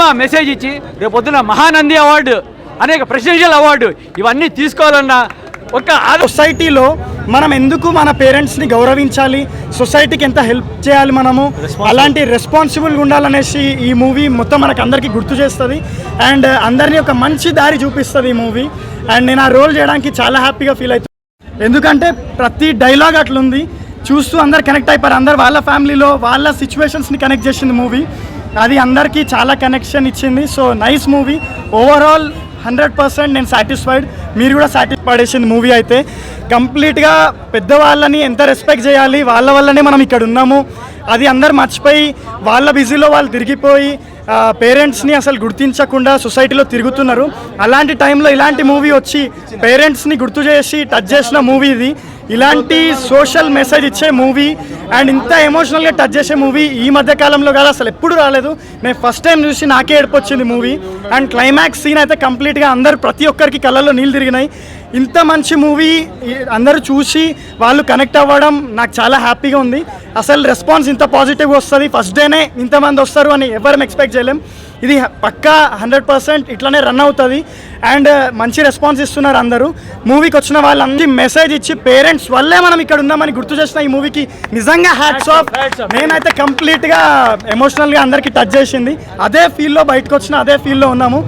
Cinema message ఇచ్చి రేపు పొద్దున మహానంది అవార్డు అనేక ప్రెసిడెన్షియల్ అవార్డు ఇవన్నీ తీసుకోవాలన్న ఒక సొసైటీలో మనం ఎందుకు మన పేరెంట్స్ని గౌరవించాలి? సొసైటీకి ఎంత హెల్ప్ చేయాలి మనము? అలాంటి రెస్పాన్సిబుల్గా ఉండాలనేసి ఈ మూవీ మొత్తం మనకు అందరికీ గుర్తు చేస్తుంది. అండ్ అందరినీ ఒక మంచి దారి చూపిస్తుంది ఈ మూవీ అండ్ నేను ఆ రోల్ చేయడానికి చాలా హ్యాపీగా ఫీల్ అవుతుంది ఎందుకంటే ప్రతి డైలాగ్ అట్లుంది. చూస్తూ అందరు కనెక్ట్ అయిపోయారు. అందరు వాళ్ళ ఫ్యామిలీలో వాళ్ళ సిచ్యువేషన్స్ని కనెక్ట్ చేసింది మూవీ అది అందరికీ చాలా కనెక్షన్ ఇచ్చింది. So nice movie overall hundred percent నేను సాటిస్ఫైడ్ మీరు కూడా సాటిస్ఫైడ్ చేసింది మూవీ అయితే. కంప్లీట్గా పెద్దవాళ్ళని ఎంత రెస్పెక్ట్ చేయాలి వాళ్ళ వల్లనే మనం ఇక్కడ ఉన్నాము. అది అందరు మర్చిపోయి వాళ్ళ బిజీలో వాళ్ళు తిరిగిపోయి పేరెంట్స్ని అసలు గుర్తించకుండా సొసైటీలో తిరుగుతున్నారు. అలాంటి టైంలో ఇలాంటి మూవీ వచ్చి పేరెంట్స్ని గుర్తు చేసి టచ్ చేసిన మూవీ ఇది. ఇలాంటి సోషల్ మెసేజ్ ఇచ్చే మూవీ అండ్ ఇంత ఎమోషనల్గా టచ్ చేసే మూవీ ఈ మధ్య కాలంలో కాదు అసలు ఎప్పుడు రాలేదు. నేను ఫస్ట్ టైం చూసి నాకే ఏడిపొచ్చింది మూవీ. అండ్ క్లైమాక్స్ సీన్ అయితే కంప్లీట్గా అందరు ప్రతి ఒక్కరికి కళ్ళల్లో నీళ్ళు తిరిగినాయి. ఇంత మంచి మూవీ అందరూ చూసి వాళ్ళు కనెక్ట్ అవ్వడం నాకు చాలా హ్యాపీగా ఉంది. అసలు రెస్పాన్స్ ఇంత పాజిటివ్గా వస్తుంది. ఫస్ట్ డేనే ఇంతమంది వస్తారు అని ఎవరం ఎక్స్పెక్ట్ చేయలేం. ఇది పక్కా హండ్రెడ్ పర్సెంట్ ఇట్లానే రన్ అవుతుంది. అండ్ మంచి రెస్పాన్స్ ఇస్తున్నారు అందరూ. మూవీకి వచ్చిన వాళ్ళందరికీ మెసేజ్ ఇచ్చి పేరెంట్స్ వల్లే మనం ఇక్కడ ఉన్నామని గుర్తు చేసిన ఈ మూవీకి నిజంగా హ్యాట్స్ ఆఫ్. నేనైతే కంప్లీట్గా ఎమోషనల్గా అందరికీ టచ్ చేసింది. అదే ఫీల్లో బయటకు వచ్చిన అదే ఫీల్లో ఉన్నాము.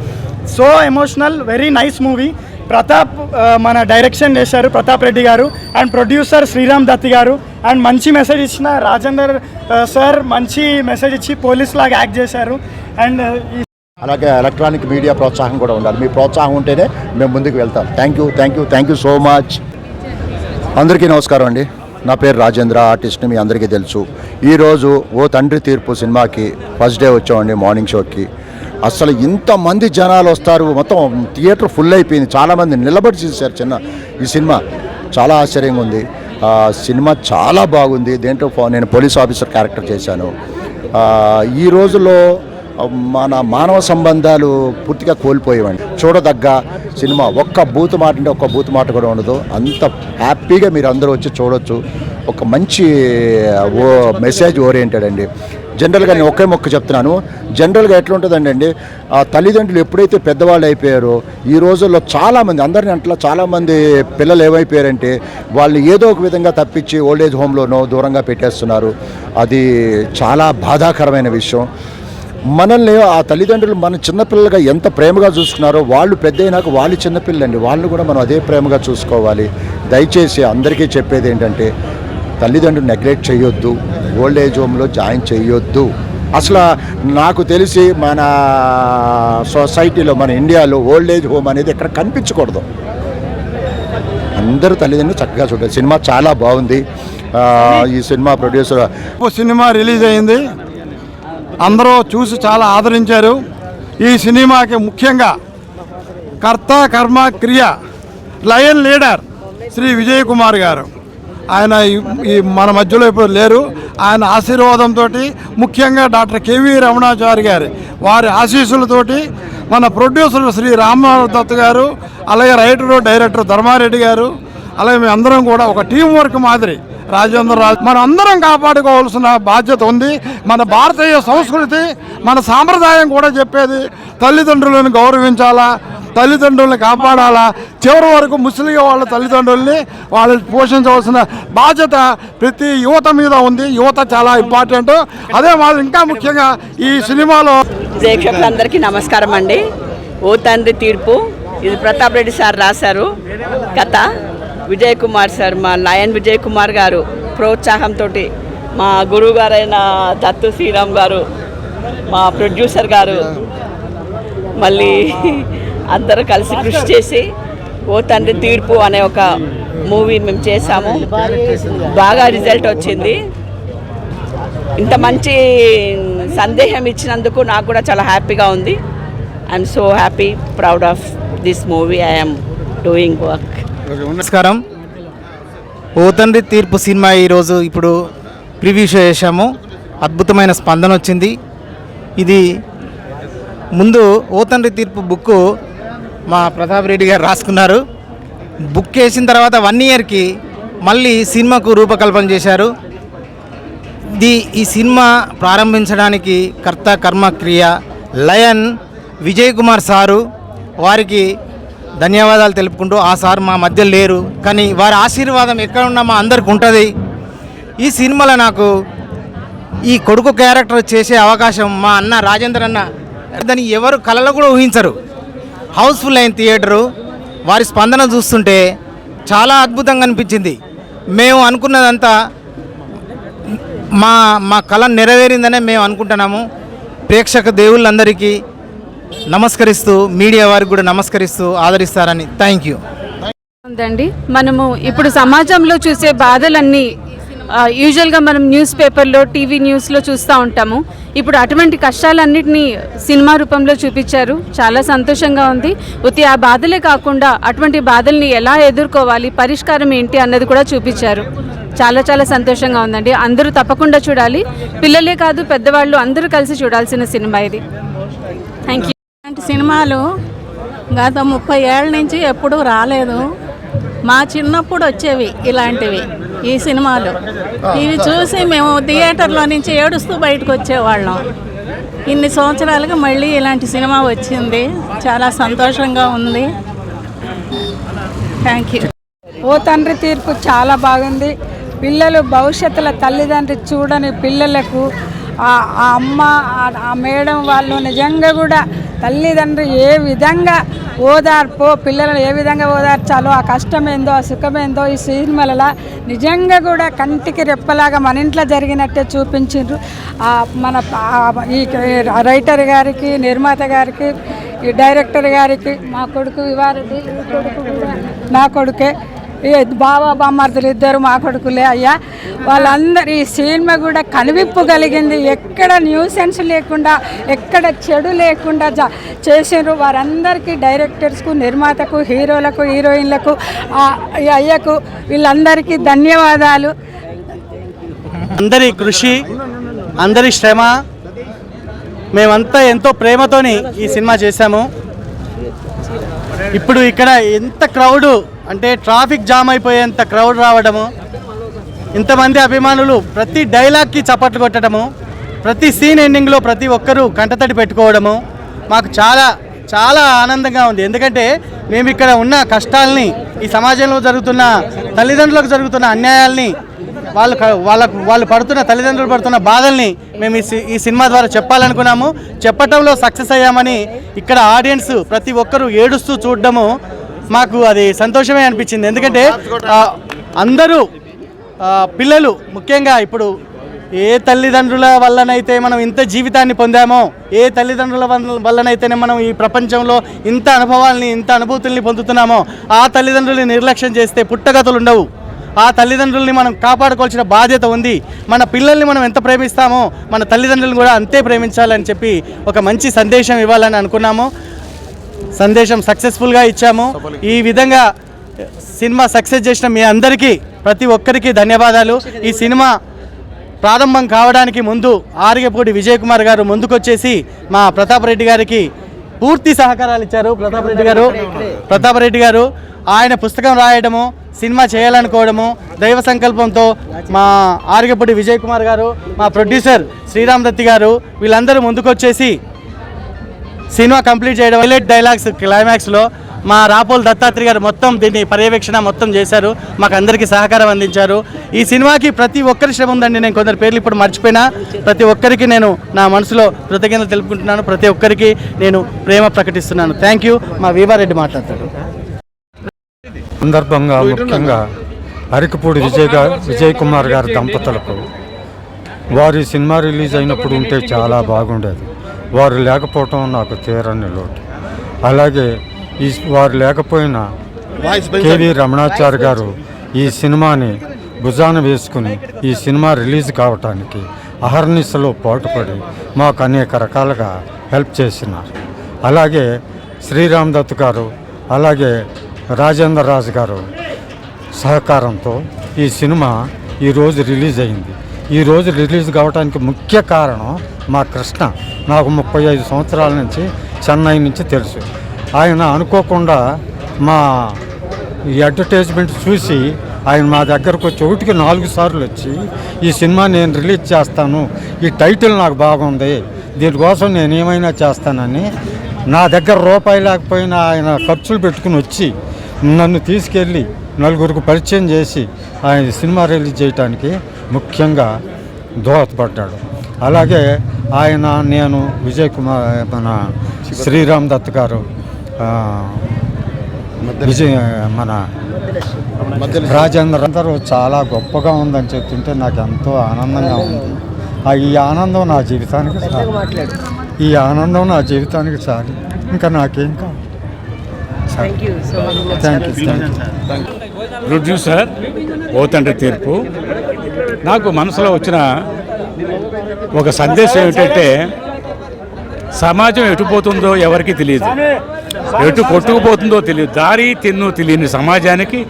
So emotional very nice movie Pratap మన డైరెక్షన్ చేశారు ప్రతాప్ రెడ్డి గారు. అండ్ ప్రొడ్యూసర్ శ్రీరామ్ దత్తి గారు. అండ్ మంచి మెసేజ్ ఇచ్చిన రాజేందర్ సార్ మంచి మెసేజ్ ఇచ్చి పోలీస్ లాగా యాక్ట్ చేశారు. అండ్ ఈ అలాగే ఎలక్ట్రానిక్ మీడియా ప్రోత్సాహం కూడా ఉండాలి. మీ ప్రోత్సాహం ఉంటేనే మేము ముందుకు వెళ్తాం. Thank you thank you thank you so much అందరికీ నమస్కారం అండి. నా పేరు రాజేంద్ర ఆర్టిస్ట్ని మీ అందరికీ తెలుసు. ఈరోజు ఓ తండ్రి తీర్పు సినిమాకి ఫస్ట్ డే వచ్చామండి మార్నింగ్ షోకి. అసలు ఇంతమంది జనాలు వస్తారు మొత్తం థియేటర్ ఫుల్ అయిపోయింది. చాలామంది నిలబడి చూశారు చిన్న ఈ సినిమా. చాలా ఆశ్చర్యంగా ఉంది. సినిమా చాలా బాగుంది. దేంట్లో ఫో- నేను పోలీస్ ఆఫీసర్ క్యారెక్టర్ చేశాను. ఈ రోజుల్లో మన మానవ సంబంధాలు పూర్తిగా కోల్పోయేవండి. చూడదగ్గ సినిమా ఒక్క బూత్ మాట అంటే ఒక్క బూత్ మాట కూడా ఉండదు. అంత హ్యాపీగా మీరు అందరూ వచ్చి చూడొచ్చు. ఒక మంచి ఓ మెసేజ్ ఓరియంటెడ్ అండి జనరల్గా నేను ఒకే మొక్క చెప్తున్నాను. జనరల్గా ఎట్లుంటుందండి అండి ఆ తల్లిదండ్రులు ఎప్పుడైతే పెద్దవాళ్ళు అయిపోయారో ఈ రోజుల్లో చాలామంది అందరిని అంట్లో చాలామంది పిల్లలు ఏమైపోయారంటే వాళ్ళు ఏదో ఒక విధంగా తప్పించి ఓల్డేజ్ హోమ్లోనో దూరంగా పెట్టేస్తున్నారు. అది చాలా బాధాకరమైన విషయం. మనల్ని ఆ తల్లిదండ్రులు మన చిన్నపిల్లలుగా ఎంత ప్రేమగా చూసుకున్నారో వాళ్ళు పెద్ద అయినాక వాళ్ళు చిన్నపిల్లండి వాళ్ళని కూడా మనం అదే ప్రేమగా చూసుకోవాలి. దయచేసి అందరికీ చెప్పేది ఏంటంటే తల్లిదండ్రులు నెగ్లెక్ట్ చేయొద్దు. ఓల్డ్ ఏజ్ హోమ్లో జాయిన్ చేయొద్దు. అసలు నాకు తెలిసి మన సొసైటీలో మన ఇండియాలో ఓల్డ్ ఏజ్ హోమ్ అనేది ఎక్కడ కనిపించకూడదు. అందరూ తల్లిదండ్రులు చక్కగా చూడాలి. సినిమా చాలా బాగుంది. ఈ సినిమా ప్రొడ్యూసర్ ఓ సినిమా రిలీజ్ అయింది. అందరూ చూసి చాలా ఆదరించారు. ఈ సినిమాకి ముఖ్యంగా కర్త కర్మ క్రియ లయన్ లీడర్ శ్రీ విజయ్ కుమార్ గారు. ఆయన ఈ- మన మధ్యలో ఇప్పుడు లేరు. ఆయన ఆశీర్వాదంతో ముఖ్యంగా డాక్టర్ కేవీ రమణాచారి గారి వారి ఆశీస్సులతోటి మన ప్రొడ్యూసర్ శ్రీ రామనాథ్ దత్ గారు అలాగే రైటరు డైరెక్టర్ ధర్మారెడ్డి గారు అలాగే మేము అందరం కూడా ఒక టీం వర్క్ మాదిరి రాజేంద్ర రాజ్ మనం అందరం కాపాడుకోవాల్సిన బాధ్యత ఉంది. మన భారతీయ సంస్కృతి మన సాంప్రదాయం కూడా చెప్పేది తల్లిదండ్రులను గౌరవించాలా తల్లిదండ్రులను కాపాడాలా. చివరి వరకు ముస్లిం వాళ్ళ తల్లిదండ్రుల్ని వాళ్ళు పోషించవలసిన బాధ్యత ప్రతి యువత మీద ఉంది. యువత చాలా ఇంపార్టెంట్. అదే వాళ్ళు ఇంకా ముఖ్యంగా ఈ సినిమాలో ప్రేక్షకులందరికీ నమస్కారం అండి. ఓ తండ్రి తీర్పు. ఇది ప్రతాప్ రెడ్డి సార్ రాశారు. కథ. విజయ్ కుమార్ సార్ మా లయన్ విజయ్ కుమార్ గారు ప్రోత్సాహంతో మా గురువు గారైన దత్తు శ్రీరామ్ గారు మా ప్రొడ్యూసర్ గారు మళ్ళీ అందరూ కలిసి కృషి చేసి ఓ తండ్రి తీర్పు అనే ఒక మూవీ మేము చేసాము బాగా రిజల్ట్ వచ్చింది. ఇంత మంచి సందేహం ఇచ్చినందుకు నాకు కూడా చాలా హ్యాపీగా ఉంది. I'm so happy proud of this movie I'm doing work నమస్కారం. ఓ తండ్రి తీర్పు సినిమా ఈరోజు ఇప్పుడు ప్రివ్యూ షో చేశాము. అద్భుతమైన స్పందన వచ్చింది. ఇది ముందు ఓ తండ్రి తీర్పు బుక్ మా ప్రతాప్ రెడ్డి గారు రాసుకున్నారు. బుక్ వేసిన తర్వాత వన్ ఇయర్కి మళ్ళీ సినిమాకు రూపకల్పన చేశారు. ఇది ఈ సినిమా ప్రారంభించడానికి కర్త కర్మ క్రియ లయన్ విజయ్ కుమార్ సారు వారికి ధన్యవాదాలు తెలుపుకుంటూ ఆ సార్ మా మధ్య లేరు. కానీ వారి ఆశీర్వాదం ఎక్కడ ఉన్నా మా అందరికి ఉంటుంది. ఈ సినిమాలో నాకు ఈ కొడుకు క్యారెక్టర్ చేసే అవకాశం మా అన్న రాజేంద్ర అన్న దాన్ని ఎవరు కళలో కూడా ఊహించరు. హౌస్ఫుల్ అయిన థియేటరు. వారి స్పందన చూస్తుంటే చాలా అద్భుతంగా అనిపించింది. మేము అనుకున్నదంతా మా మా కళ నెరవేరిందనే మేము అనుకుంటున్నాము. ప్రేక్షక దేవుళ్ళందరికీ నమస్కరిస్తూ మీడియా వారికి కూడా నమస్కరిస్తూ ఆదరిస్తారని థ్యాంక్ యూ ఉందండి. మనము ఇప్పుడు సమాజంలో చూసే బాధలన్నీ యూజువల్గా మనం న్యూస్ పేపర్లో టీవీ న్యూస్లో చూస్తూ ఉంటాము. ఇప్పుడు అటువంటి కష్టాలన్నింటినీ సినిమా రూపంలో చూపించారు. చాలా సంతోషంగా ఉంది. ఉతి ఆ బాధలే కాకుండా అటువంటి బాధల్ని ఎలా ఎదుర్కోవాలి పరిష్కారం ఏంటి అన్నది కూడా చూపించారు. చాలా చాలా సంతోషంగా ఉందండి. అందరూ తప్పకుండా చూడాలి. పిల్లలే కాదు పెద్దవాళ్ళు అందరూ కలిసి చూడాల్సిన సినిమా ఇది. థ్యాంక్ యూ సినిమాలు గత ముప్పై ఏళ్ళ నుంచి ఎప్పుడూ రాలేదు. మా చిన్నప్పుడు వచ్చేవి ఇలాంటివి ఈ సినిమాలు. ఇవి చూసి మేము థియేటర్లో నుంచి ఏడుస్తూ బయటకు వచ్చేవాళ్ళం. ఇన్ని సంవత్సరాలుగా మళ్ళీ ఇలాంటి సినిమా వచ్చింది. చాలా సంతోషంగా ఉంది. థ్యాంక్ యూ ఓ తండ్రి తీర్పు చాలా బాగుంది. పిల్లలు భవిష్యత్తులో తల్లిదండ్రి చూడని పిల్లలకు ఆ అమ్మ ఆ- మేడం వాళ్ళు నిజంగా కూడా తల్లిదండ్రులు ఏ విధంగా ఓదార్పో పిల్లలను ఏ విధంగా ఓదార్చాలో ఆ కష్టమేందో ఆ సుఖమేందో ఈ సినిమాలలో నిజంగా కూడా కంటికి రెప్పలాగా మన ఇంట్లో జరిగినట్టే చూపించిండ్రు. ఆ మన ఈ రైటర్ గారికి నిర్మాత గారికి ఈ డైరెక్టర్ గారికి మా కొడుకు ఇవారది కొడుకు కూడా నా కొడుకే. బాబా బామ్మర్దులు ఇద్దరు మా కొడుకులే అయ్యా. వాళ్ళందరూ ఈ సినిమా కూడా కనువిప్పు కలిగింది. ఎక్కడ న్యూసెన్స్ లేకుండా ఎక్కడ చెడు లేకుండా జా చేసారు వారందరికీ డైరెక్టర్స్కు నిర్మాతకు హీరోలకు హీరోయిన్లకు ఈ అయ్యకు వీళ్ళందరికీ ధన్యవాదాలు. అందరి కృషి అందరి శ్రమ మేమంతా ఎంతో ప్రేమతోని ఈ సినిమా చేశాము. ఇప్పుడు ఇక్కడ ఎంత క్రౌడ్ అంటే ట్రాఫిక్ జామ్ అయిపోయేంత క్రౌడ్ రావడము ఇంతమంది అభిమానులు ప్రతి డైలాగ్కి చప్పట్లు కొట్టడము ప్రతి సీన్ ఎండింగ్లో ప్రతి ఒక్కరూ కంటతడి పెట్టుకోవడము మాకు చాలా చాలా ఆనందంగా ఉంది. ఎందుకంటే మేము ఇక్కడ ఉన్న కష్టాలని ఈ సమాజంలో జరుగుతున్న తల్లిదండ్రులకు జరుగుతున్న అన్యాయాల్ని వాళ్ళు వాళ్ళకు వాళ్ళు పడుతున్న తల్లిదండ్రులు పడుతున్న బాధల్ని మేము ఈ సి- ఈ సినిమా ద్వారా చెప్పాలనుకున్నాము. చెప్పటంలో సక్సెస్ అయ్యామని ఇక్కడ ఆడియన్స్ ప్రతి ఒక్కరూ ఏడుస్తూ చూడడము. మాకు అది సంతోషమే అనిపించింది. ఎందుకంటే అందరూ పిల్లలు ముఖ్యంగా ఇప్పుడు ఏ తల్లిదండ్రుల వల్లనైతే మనం ఇంత జీవితాన్ని పొందామో ఏ తల్లిదండ్రుల వల్లనైతేనే మనం ఈ ప్రపంచంలో ఇంత అనుభవాల్ని ఇంత అనుభూతుల్ని పొందుతున్నామో ఆ తల్లిదండ్రుల్ని నిర్లక్ష్యం చేస్తే పుట్టగతులు ఉండవు. ఆ తల్లిదండ్రుల్ని మనం కాపాడుకోవాల్సిన బాధ్యత ఉంది. మన పిల్లల్ని మనం ఎంత ప్రేమిస్తామో మన తల్లిదండ్రులను కూడా అంతే ప్రేమించాలని చెప్పి ఒక మంచి సందేశం ఇవ్వాలని అనుకున్నాము. సందేశం సక్సెస్ఫుల్గా ఇచ్చాము. ఈ విధంగా సినిమా సక్సెస్ చేసిన మీ అందరికీ ప్రతి ఒక్కరికి ధన్యవాదాలు. ఈ సినిమా ప్రారంభం కావడానికి ముందు ఆర్యపూడి విజయ్ కుమార్ గారు ముందుకొచ్చేసి మా ప్రతాప్ రెడ్డి గారికి పూర్తి సహకారాలు ఇచ్చారు. ప్రతాప్ రెడ్డి గారు ప్రతాప్ రెడ్డి గారు ఆయన పుస్తకం రాయడము సినిమా చేయాలనుకోవడము దైవ సంకల్పంతో మా ఆర్యపూడి విజయ్ కుమార్ గారు మా ప్రొడ్యూసర్ శ్రీరామ్ దత్తి గారు వీళ్ళందరూ ముందుకొచ్చేసి సినిమా కంప్లీట్ చేయడం హైలైట్ డైలాగ్స్ క్లైమాక్స్లో మా రాపోల్ దత్తాత్రి గారు మొత్తం దీన్ని పర్యవేక్షణ మొత్తం చేశారు. మాకు అందరికీ సహకారం అందించారు. ఈ సినిమాకి ప్రతి ఒక్కరి శ్రమ ఉందండి. నేను కొందరు పేర్లు ఇప్పుడు మర్చిపోయినా. ప్రతి ఒక్కరికి నేను నా మనసులో కృతజ్ఞతలు తెలుపుకుంటున్నాను. ప్రతి ఒక్కరికి నేను ప్రేమ ప్రకటిస్తున్నాను. థ్యాంక్ యూ మా వీవారెడ్డి మాట్లాడతాడు. సందర్భంగా ముఖ్యంగా అరికపూడి విజయ్ గారు విజయ్ కుమార్ గారి దంపతులకు వారి సినిమా రిలీజ్ అయినప్పుడు ఉంటే చాలా బాగుండేది. వారు లేకపోవటం నాకు తీరని లోటు. అలాగే ఈ వారు లేకపోయినా కేవి రమణాచారి గారు ఈ సినిమాని భుజాన వేసుకుని ఈ సినిమా రిలీజ్ కావటానికి అహర్నిశలో పాటుపడి మాకు అనేక రకాలుగా హెల్ప్ చేసినారు. అలాగే శ్రీరామ్ దత్ గారు అలాగే రాజేంద్ర రాజు గారు సహకారంతో ఈ సినిమా ఈరోజు రిలీజ్ అయింది. ఈరోజు రిలీజ్ కావడానికి ముఖ్య కారణం మా కృష్ణ. నాకు ముప్పై ఐదు సంవత్సరాల నుంచి చెన్నై నుంచి తెలుసు. ఆయన అనుకోకుండా మా ఈ అడ్వర్టైజ్మెంట్ చూసి ఆయన మా దగ్గరకు వచ్చి ఒకటికి నాలుగు సార్లు వచ్చి ఈ సినిమా నేను రిలీజ్ చేస్తాను. ఈ టైటిల్ నాకు బాగుంది. దీనికోసం నేను ఏమైనా చేస్తానని నా దగ్గర రూపాయి లేకపోయినా ఆయన ఖర్చులు పెట్టుకుని వచ్చి నన్ను తీసుకెళ్ళి నలుగురికి పరిచయం చేసి ఆయన సినిమా రిలీజ్ చేయడానికి ముఖ్యంగా దోహదపడ్డాడు. అలాగే ఆయన నేను విజయ్ కుమార్ మన శ్రీరామ్ దత్ గారు విజయ్ మన రాజేంద్ర అందరూ చాలా గొప్పగా ఉందని చెప్తుంటే నాకు ఎంతో ఆనందంగా ఉంది. ఆ ఈ ఆనందం నా జీవితానికి చాలు. ఈ ఆనందం నా జీవితానికి చాలు. ఇంకా నాకేం కావాలి? Thank you thank you producer ఓ తండ్రి తీర్పు. నాకు మనసులో వచ్చిన ఒక సందేశం ఏమిటంటే సమాజం ఎటుపోతుందో ఎవరికి తెలియదు. ఎటు కొట్టుకుపోతుందో తెలియదు. దారి తిన్ను తెలియని సమాజానికి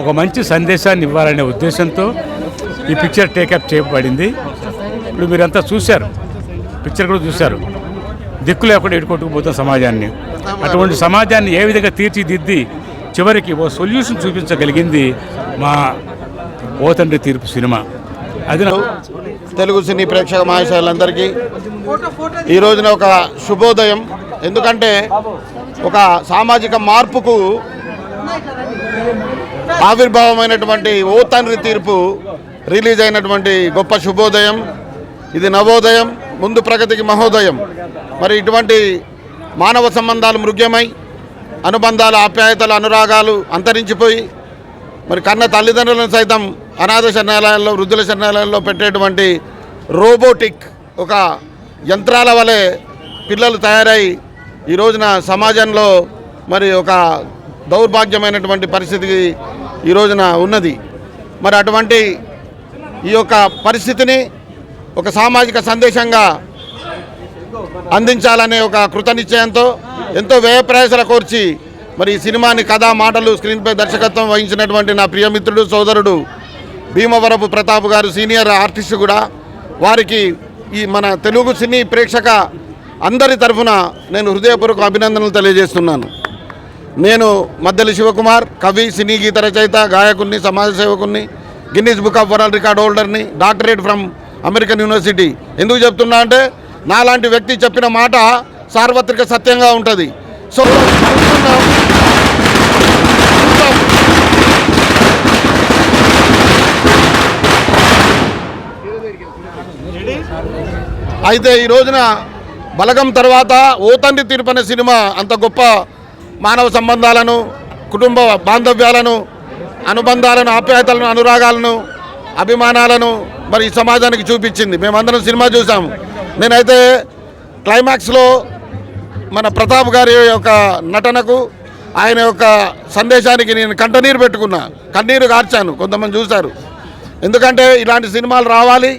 ఒక మంచి సందేశాన్ని ఇవ్వాలనే ఉద్దేశంతో ఈ పిక్చర్ టేకప్ చేయబడింది. ఇప్పుడు మీరంతా చూశారు. పిక్చర్ కూడా చూశారు. దిక్కు లేకుండా ఎటు కొట్టుకుపోతున్న సమాజాన్ని. అటువంటి సమాజాన్ని ఏ విధంగా తీర్చిదిద్ది చివరికి ఓ సొల్యూషన్ చూపించగలిగింది మా ఓ తండ్రి తీర్పు సినిమా. అది తెలుగు సినీ ప్రేక్షక మహాశయులందరికీ ఈ రోజున ఒక శుభోదయం. ఎందుకంటే ఒక సామాజిక మార్పుకు ఆవిర్భావమైనటువంటి ఓ తండ్రి తీర్పు రిలీజ్ అయినటువంటి గొప్ప శుభోదయం. ఇది నవోదయం ముందు ప్రగతికి మహోదయం. మరి ఇటువంటి మానవ సంబంధాలు మృగ్యమై అనుబంధాలు ఆప్యాయతలు అనురాగాలు అంతరించిపోయి మరి కన్న తల్లిదండ్రులను సైతం అనాథ శరణాలయాల్లో వృద్ధుల శరణాలయాల్లో పెట్టేటువంటి రోబోటిక్ ఒక యంత్రాల వలె పిల్లలు తయారై ఈ రోజున సమాజంలో మరి ఒక దౌర్భాగ్యమైనటువంటి పరిస్థితికి ఈ రోజున ఉన్నది. మరి అటువంటి ఈ యొక్క పరిస్థితిని ఒక సామాజిక సందేశంగా అందించాలనే ఒక కృతనిశ్చయంతో ఎంతో వ్యయ ప్రయాసల కోర్చి మరి ఈ సినిమాని కథ మాటలు స్క్రీన్పై దర్శకత్వం వహించినటువంటి నా ప్రియమిత్రుడు సోదరుడు భీమవరపు ప్రతాప్ గారు సీనియర్ ఆర్టిస్ట్ కూడా వారికి ఈ మన తెలుగు సినీ ప్రేక్షక అందరి తరఫున నేను హృదయపూర్వక అభినందనలు తెలియజేస్తున్నాను. నేను మద్దెలి శివకుమార్ కవి సినీ గీత రచయిత గాయకుడిని సమాజ సేవకుని Guinness book of world record హోల్డర్ని doctorate from American university. ఎందుకు చెప్తున్నా అంటే నాలాంటి వ్యక్తి చెప్పిన మాట సార్వత్రిక సత్యంగా ఉంటుంది. సో అయితే ఈ రోజున బలగం తర్వాత ఓ తండ్రి తీర్పు అనే సినిమా అంత గొప్ప మానవ సంబంధాలను కుటుంబ బాంధవ్యాలను అనుబంధాలను ఆప్యాయతలను అనురాగాలను అభిమానాలను మరి ఈ సమాజానికి చూపించింది. మేమందరం సినిమా చూసాము నేనైతే క్లైమాక్స్లో మన ప్రతాప్ గారి యొక్క నటనకు ఆయన యొక్క సందేశానికి నేను కంటనీరు పెట్టుకున్నా. కన్నీరు కార్చాను కొంతమంది చూశారు. ఎందుకంటే ఇలాంటి సినిమాలు రావాలి.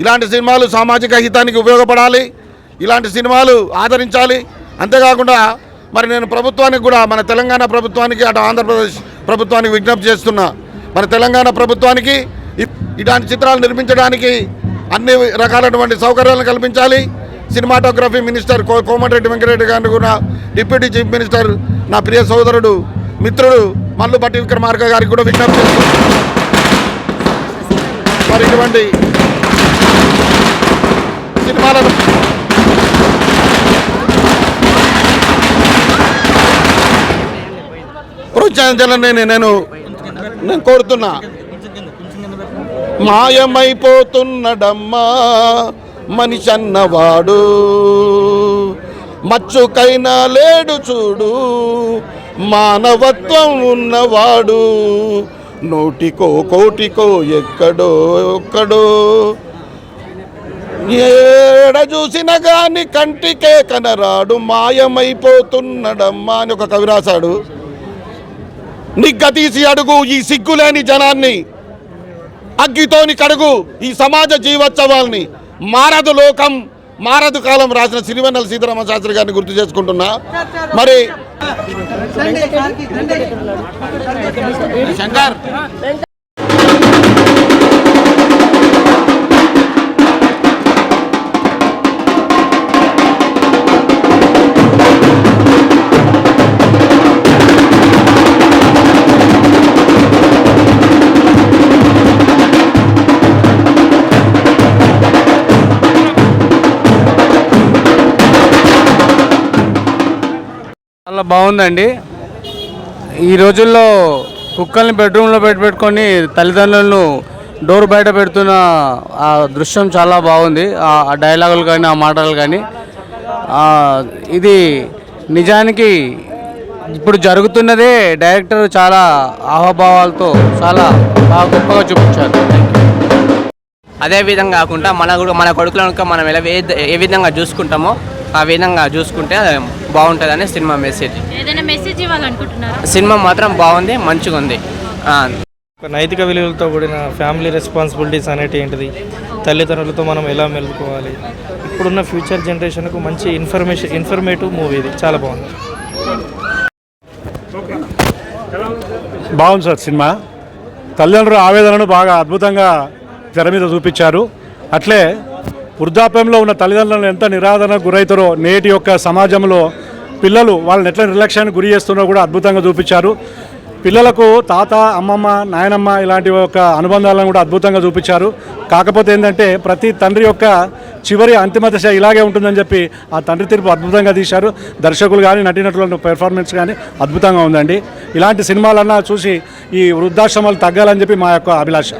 ఇలాంటి సినిమాలు సామాజిక హితానికి ఉపయోగపడాలి ఇలాంటి సినిమాలు ఆదరించాలి. అంతేకాకుండా మరి నేను ప్రభుత్వానికి కూడా మన తెలంగాణ ప్రభుత్వానికి అటు ఆంధ్రప్రదేశ్ ప్రభుత్వానికి విజ్ఞప్తి చేస్తున్నా. మన తెలంగాణ ప్రభుత్వానికి ఇలాంటి చిత్రాలు నిర్మించడానికి అన్ని రకాలైనటువంటి సౌకర్యాలను కల్పించాలి. సినిమాటోగ్రఫీ మినిస్టర్ కో కోమటిరెడ్డి వెంకటరెడ్డి గారిని కూడా డిప్యూటీ చీఫ్ మినిస్టర్ నా ప్రియ సోదరుడు మిత్రుడు మల్లు భట్టి విక్రమార్క గారికి కూడా విజ్ఞప్తి చేస్తున్నాను మరి ఇటువంటి సినిమాలను. ప్రోత్సహించాలని నేను నేను నేను కోరుతున్నా. మాయమైపోతున్నడమ్మా మనిషి అన్నవాడు మచ్చుకైనా లేడు చూడు మానవత్వం ఉన్నవాడు. నోటికో కోటికో ఎక్కడో ఒక్కడో. ఏడ చూసిన గాని కంటికే కనరాడు మాయమైపోతున్నడమ్మా అని ఒక కవి రాశాడు. నిగ్గతీసి అడుగు ఈ సిగ్గులేని జనాన్ని అగ్గితోని కడుగు ఈ సమాజ జీవోత్సవాల్ని మారదు లోకం మారదు కాలం రాసిన సిరివెన్నెల సీతారామ శాస్త్రి గారిని గుర్తు చేసుకుంటున్నా. మరి శంకర్ చాలా బాగుందండి. ఈ రోజుల్లో కుక్కల్ని బెడ్రూమ్లో పెట్టి పెట్టుకొని తల్లిదండ్రులను డోర్ బయట పెడుతున్న ఆ దృశ్యం చాలా బాగుంది. ఆ డైలాగులు కానీ ఆ మాటలు కానీ. ఇది నిజానికి ఇప్పుడు జరుగుతున్నదే డైరెక్టర్ చాలా ఆహభావాలతో చాలా బాగా గొప్పగా చూపించారు. అదే విధంగా కాకుండా మన కూడా మన కొడుకులను మనం ఎలా ఏ విధంగా చూసుకుంటామో ఆ విధంగా చూసుకుంటే బాగుంటుందని సినిమా మెసేజ్ ఏదైనా మెసేజ్ ఇవ్వాలనుకుంటున్నారా? సినిమా మాత్రం బాగుంది మంచిగా ఉంది నైతిక విలువలతో కూడిన ఫ్యామిలీ రెస్పాన్సిబిలిటీస్ అనేటి ఏంటిది? తల్లిదండ్రులతో మనం ఎలా మెలుకోవాలి ఇప్పుడున్న ఫ్యూచర్ జనరేషన్కు మంచి ఇన్ఫర్మేషన్ ఇన్ఫర్మేటివ్ మూవీ ఇది. చాలా బాగుంది. బాగుంది సార్ సినిమా. తల్లిదండ్రుల ఆవేదనను బాగా అద్భుతంగా తెర మీద చూపించారు. అట్లే వృద్ధాప్యంలో ఉన్న తల్లిదండ్రులను ఎంత నిరాదరణకు గురవుతారో నేటి యొక్క సమాజంలో పిల్లలు వాళ్ళని ఎట్లా నిర్లక్ష్యానికి గురి చేస్తున్నారో కూడా అద్భుతంగా చూపించారు. పిల్లలకు తాత అమ్మమ్మ నాయనమ్మ ఇలాంటి ఒక అనుబంధాలను కూడా అద్భుతంగా చూపించారు. కాకపోతే ఏంటంటే ప్రతి తండ్రి యొక్క చివరి అంతిమ దశ ఇలాగే ఉంటుందని చెప్పి ఆ తండ్రి తీర్పు అద్భుతంగా తీశారు. దర్శకులు కానీ నటీనటుల పెర్ఫార్మెన్స్ కానీ అద్భుతంగా ఉందండి. ఇలాంటి సినిమాలన్నా చూసి ఈ వృద్ధాశ్రమాలు తగ్గాలని చెప్పి మా యొక్క అభిలాష.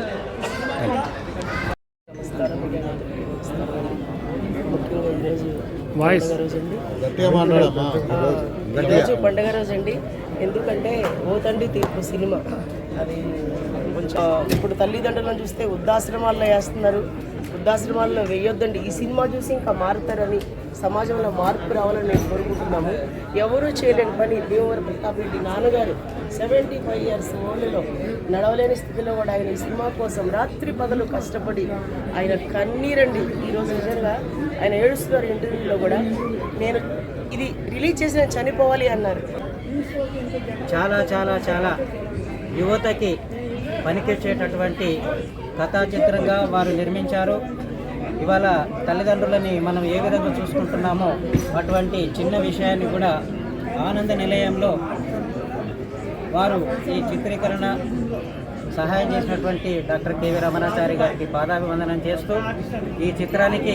వాయిస్. ఈరోజు పండగ రోజు అండి ఎందుకంటే ఓ తండ్రి తీర్పు సినిమా. అది ఇప్పుడు తల్లిదండ్రులను చూస్తే వృద్ధాశ్రమాల్లో వేస్తున్నారు. వృద్ధాశ్రమాల్లో వేయొద్దండి. ఈ సినిమా చూసి ఇంకా మారుతారని సమాజంలో మార్పు రావాలని నేను కోరుకుంటున్నాము. ఎవరూ చేయలేని పని భీమవరం ప్రతాప్ రెడ్డి నాన్నగారు సెవెంటీ ఫైవ్ ఇయర్స్ ఓన్లో నడవలేని స్థితిలో కూడా ఆయన ఈ సినిమా కోసం రాత్రి పగలు కష్టపడి ఆయన కన్నీరండి. ఈరోజు నిజంగా ఆయన ఏడుస్తున్నారు ఇంటర్వ్యూలో కూడా. నేను ఇది రిలీజ్ చేసిన చనిపోవాలి అన్నారు. చాలా చాలా చాలా యువతకి పనికొచ్చేటటువంటి కథా చిత్రంగా వారు నిర్మించారు. ఇవాళ తల్లిదండ్రులని మనం ఏ విధంగా చూసుకుంటున్నామో అటువంటి చిన్న విషయాన్ని కూడా ఆనంద నిలయంలో వారు ఈ చిత్రీకరణ సహాయం చేసినటువంటి డాక్టర్ కేవీ రమణాచారి గారికి పాదాభివందనం చేస్తూ ఈ చిత్రానికి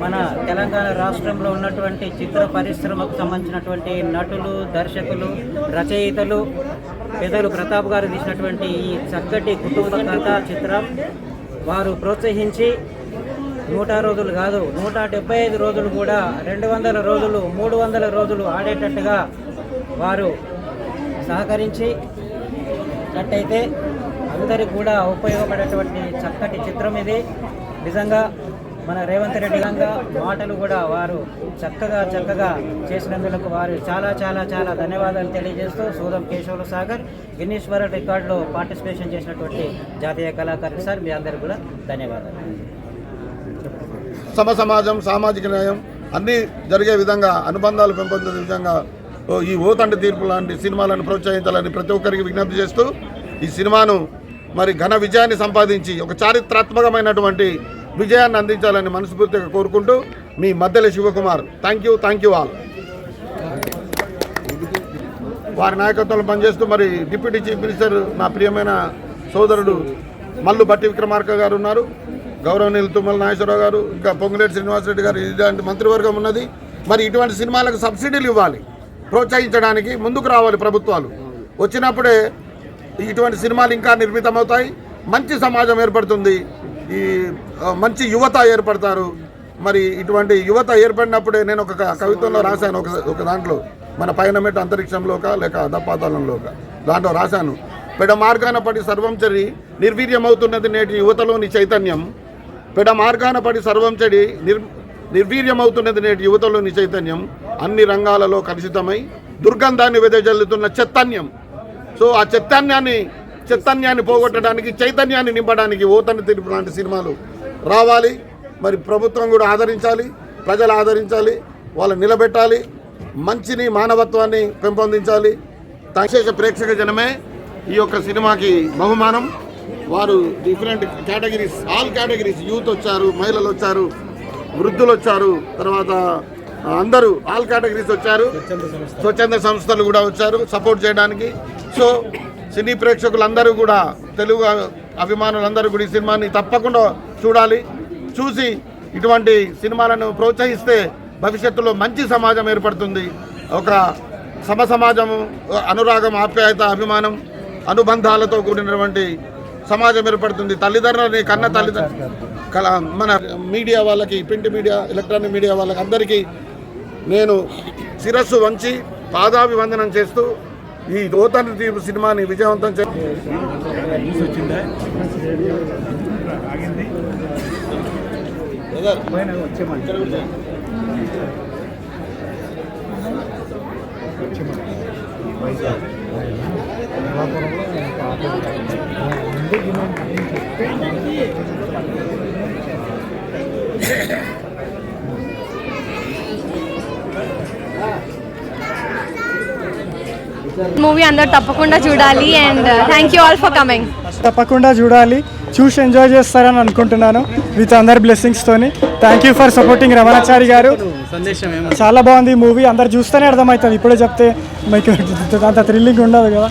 మన తెలంగాణ రాష్ట్రంలో ఉన్నటువంటి చిత్ర పరిశ్రమకు సంబంధించినటువంటి నటులు దర్శకులు రచయితలు పెద్దలు ప్రతాప్ గారు తీసినటువంటి ఈ చక్కటి కుటుంబ కథా చిత్రం వారు ప్రోత్సహించి నూట రోజులు కాదు నూట డెబ్బై ఐదు రోజులు కూడా రెండు వందల రోజులు మూడు వందల రోజులు ఆడేటట్టుగా వారు సహకరించి అట్టయితే అందరికి కూడా ఉపయోగపడేటువంటి చక్కటి చిత్రం ఇది. నిజంగా మన రేవంత్ రెడ్డి గాంగా మాటలు కూడా వారు చక్కగా చక్కగా చేసినందుకు వారు చాలా చాలా చాలా ధన్యవాదాలు తెలియజేస్తూ సూదం కేశవుల సాగర్ గిన్నీస్ రికార్డులో పార్టిసిపేషన్ చేసినటువంటి జాతీయ కళాకారులు సార్ మీ అందరికీ కూడా ధన్యవాదాలు. సమ సమాజం సామాజిక న్యాయం అన్నీ జరిగే విధంగా అనుబంధాలు పెంపొందే విధంగా ఈ ఓతండి తీర్పు లాంటి సినిమాలను ప్రోత్సహించాలని ప్రతి ఒక్కరికి విజ్ఞప్తి చేస్తూ ఈ సినిమాను మరి ఘన విజయాన్ని సంపాదించి ఒక చారిత్రాత్మకమైనటువంటి విజయాన్ని అందించాలని మనస్ఫూర్తిగా కోరుకుంటూ మీ Maddela Shivakumar. Thank you thank you all వారి నాయకత్వంలో పనిచేస్తూ మరి డిప్యూటీ చీఫ్ మినిస్టర్ నా ప్రియమైన సోదరుడు మల్లు భట్టి విక్రమార్క గారు ఉన్నారు. గౌరవనీయులు తుమ్మల నాగేశ్వరరావు గారు ఇంకా పొంగులేటి శ్రీనివాసరెడ్డి గారు ఇలాంటి మంత్రివర్గం ఉన్నది. మరి ఇటువంటి సినిమాలకు సబ్సిడీలు ఇవ్వాలి ప్రోత్సహించడానికి ముందుకు రావాలి ప్రభుత్వాలు. వచ్చినప్పుడే ఇటువంటి సినిమాలు ఇంకా నిర్మితమవుతాయి మంచి సమాజం ఏర్పడుతుంది. ఈ మంచి యువత ఏర్పడతారు. మరి ఇటువంటి యువత ఏర్పడినప్పుడే నేను ఒక కవిత్వంలో రాశాను ఒక ఒక దాంట్లో. మన పైన అంతరిక్షంలోక లేక అధపాతాళంలోక. దాంట్లో రాశాను. పెడ మార్గాన పడి సర్వం చెడి నిర్వీర్యమవుతున్నది నేటి యువతలోని చైతన్యం. పెడ మార్గాన పడి సర్వం చెడి నిర్ నిర్వీర్యమవుతున్నది నేటి యువతలోని చైతన్యం. అన్ని రంగాలలో కలుషితమై దుర్గంధాన్ని వెదజల్లుతున్న చైతన్యం. సో ఆ చైతన్యాన్ని చైతన్యాన్ని పోగొట్టడానికి చైతన్యాన్ని నింపడానికి ఓతని తిరుపు లాంటి సినిమాలు రావాలి. మరి ప్రభుత్వం కూడా ఆదరించాలి ప్రజలు ఆదరించాలి వాళ్ళని నిలబెట్టాలి మంచిని మానవత్వాన్ని పెంపొందించాలి. విశేష ప్రేక్షక జనమే ఈ యొక్క సినిమాకి బహుమానం. వారు different categories all categories youth వచ్చారు మహిళలు వచ్చారు వృద్ధులు వచ్చారు తర్వాత అందరూ ఆల్ కేటగిరీస్ వచ్చారు. స్వచ్ఛంద సంస్థలు. కూడా వచ్చారు సపోర్ట్ చేయడానికి. సో సినీ ప్రేక్షకులందరూ కూడా తెలుగు అభిమానులందరూ కూడా ఈ సినిమాని తప్పకుండా చూడాలి. చూసి ఇటువంటి సినిమాలను ప్రోత్సహిస్తే భవిష్యత్తులో మంచి సమాజం ఏర్పడుతుంది. ఒక సమ సమాజము అనురాగం ఆప్యాయత అభిమానం అనుబంధాలతో కూడినటువంటి సమాజం ఏర్పడుతుంది. తల్లిదండ్రులని కన్న తల్లిదండ్రులు కల మన మీడియా వాళ్ళకి ప్రింట్ మీడియా ఎలక్ట్రానిక్ మీడియా వాళ్ళకి అందరికీ నేను శిరస్సు వంచి పాదాభివందనం చేస్తూ ఈ దోతని తీర్పు సినిమాని విజయవంతం Yeah. మూవీ అందరు తప్పకుండా చూడాలి and thank you all for coming తప్పకుండా చూడాలి. చూసి ఎంజాయ్ చేస్తారని అనుకుంటున్నాను. విత్ అందరి బ్లెస్సింగ్స్ తోని. Thank you for supporting Ramanachari గారు. చాలా బాగుంది మూవీ అందరు చూస్తేనే అర్థమవుతుంది. ఇప్పుడే చెప్తే మీకు అంత థ్రిల్లింగ్ ఉండదు కదా.